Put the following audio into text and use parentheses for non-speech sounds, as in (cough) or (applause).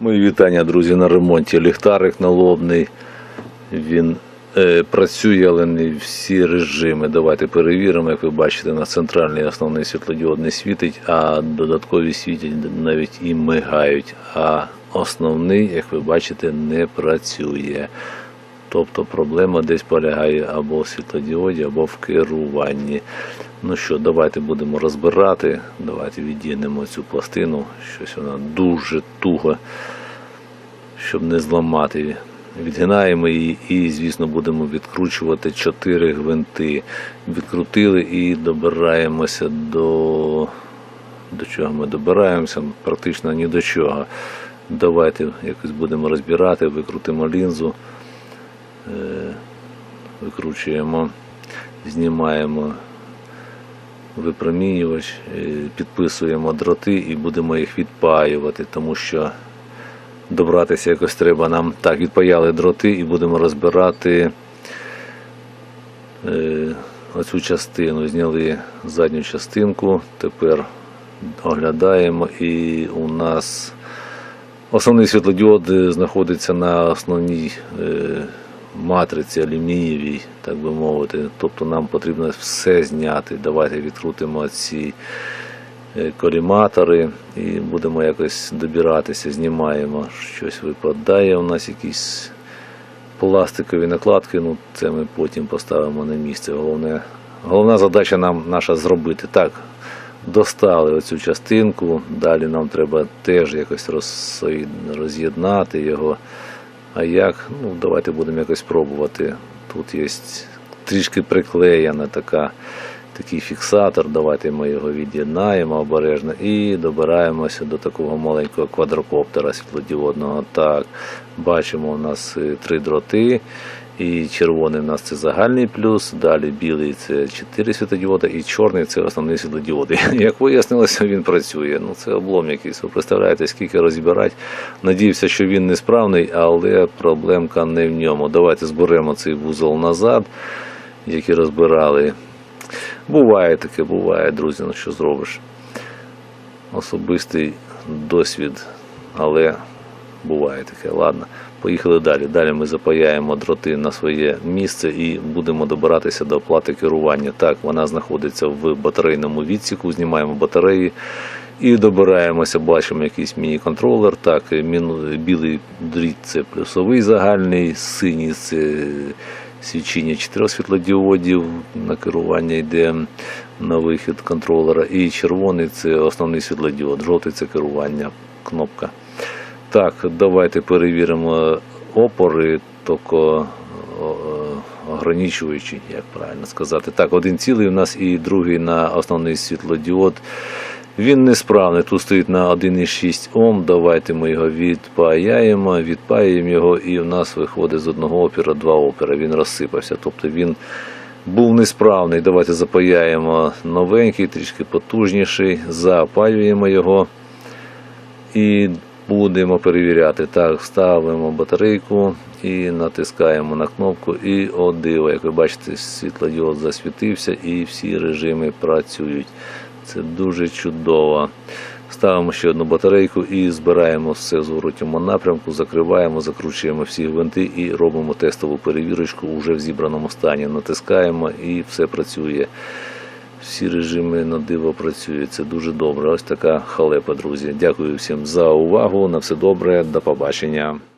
Мої вітання, друзі, на ремонті. Ліхтарик налобний. Він е, працює, але не всі режими. Давайте перевіримо. Як ви бачите, на центральний основний світлодіод не світить, а додаткові світять навіть і мигають. А основний, як ви бачите, не працює. Тобто проблема десь полягає або в світлодіоді, або в керуванні. Ну що, давайте будемо розбирати. Давайте віддінемо цю пластину. Щось вона дуже туга, щоб не зламати. Відгинаємо її і, звісно, будемо відкручувати 4 гвинти. Відкрутили і добираємося до. До чого ми добираємося? Практично ні до чого. Давайте якось будемо розбирати, викрутимо лінзу викручуємо, знімаємо випромінювач, е, підписуємо дроти і будемо їх відпаювати, тому що добратися якось треба нам. Так, відпаяли дроти і будемо розбирати е, оцю частину. Зняли задню частинку, тепер оглядаємо і у нас основний світлодіод е, знаходиться на основній е, матриці алюмінієвій, так би мовити. Тобто нам потрібно все зняти. Давайте відкрутимо ці е, коліматори і будемо якось добиратися, знімаємо. Щось випадає у нас якісь пластикові накладки, ну це ми потім поставимо на місце. Головне, головна задача нам наша зробити. Так, достали оцю частинку, далі нам треба теж якось роз'єднати його. А як? Ну, давайте будемо якось пробувати. Тут є трішки приклеєна така, такий фіксатор. Давайте ми його від'єднаємо обережно і добираємося до такого маленького квадрокоптера світлодіодного. Так, бачимо, у нас е, три дроти. І червоний у нас це загальний плюс, далі білий це 4 світлодіоди, і чорний це основний світлодіоди. (laughs) Як вияснилося, він працює. Ну це облом якийсь. Ви представляєте, скільки розбирати. Надіюся, що він несправний, але проблемка не в ньому. Давайте зберемо цей вузол назад, який розбирали. Буває таке, буває, друзі, ну що зробиш. Особистий досвід, але буває таке. Ладно, поїхали далі. Далі ми запаяємо дроти на своє місце і будемо добиратися до плати керування. Так, вона знаходиться в батарейному відсіку, знімаємо батареї. І добираємося, бачимо якийсь міні-контролер. Так, білий дріт це плюсовий загальний, синій це свічення чотирьох світлодіодів на керування йде на вихід контролера. І червоний це основний світлодіод, жовтий це керування, кнопка. Так, давайте перевіримо опори, тільки о, ограничуючі, як правильно сказати. Так, один цілий у нас і другий на основний світлодіод. Він несправний. Тут стоїть на 1,6 Ом. Давайте ми його відпаяємо, відпаємо його, і в нас виходить з одного опера два опера. Він розсипався. Тобто він був несправний. Давайте запаяємо новенький, трішки потужніший, запаюємо його і будемо перевіряти. Так, ставимо батарейку і натискаємо на кнопку. І о диво, як ви бачите, світлодіод засвітився і всі режими працюють. Це дуже чудово. Ставимо ще одну батарейку і збираємо все в зворотньому напрямку, закриваємо, закручуємо всі гвинти і робимо тестову перевірочку уже в зібраному стані. Натискаємо і все працює. Всі режими на диво працюють. Це дуже добре. Ось така халепа, друзі. Дякую всім за увагу. На все добре. До побачення.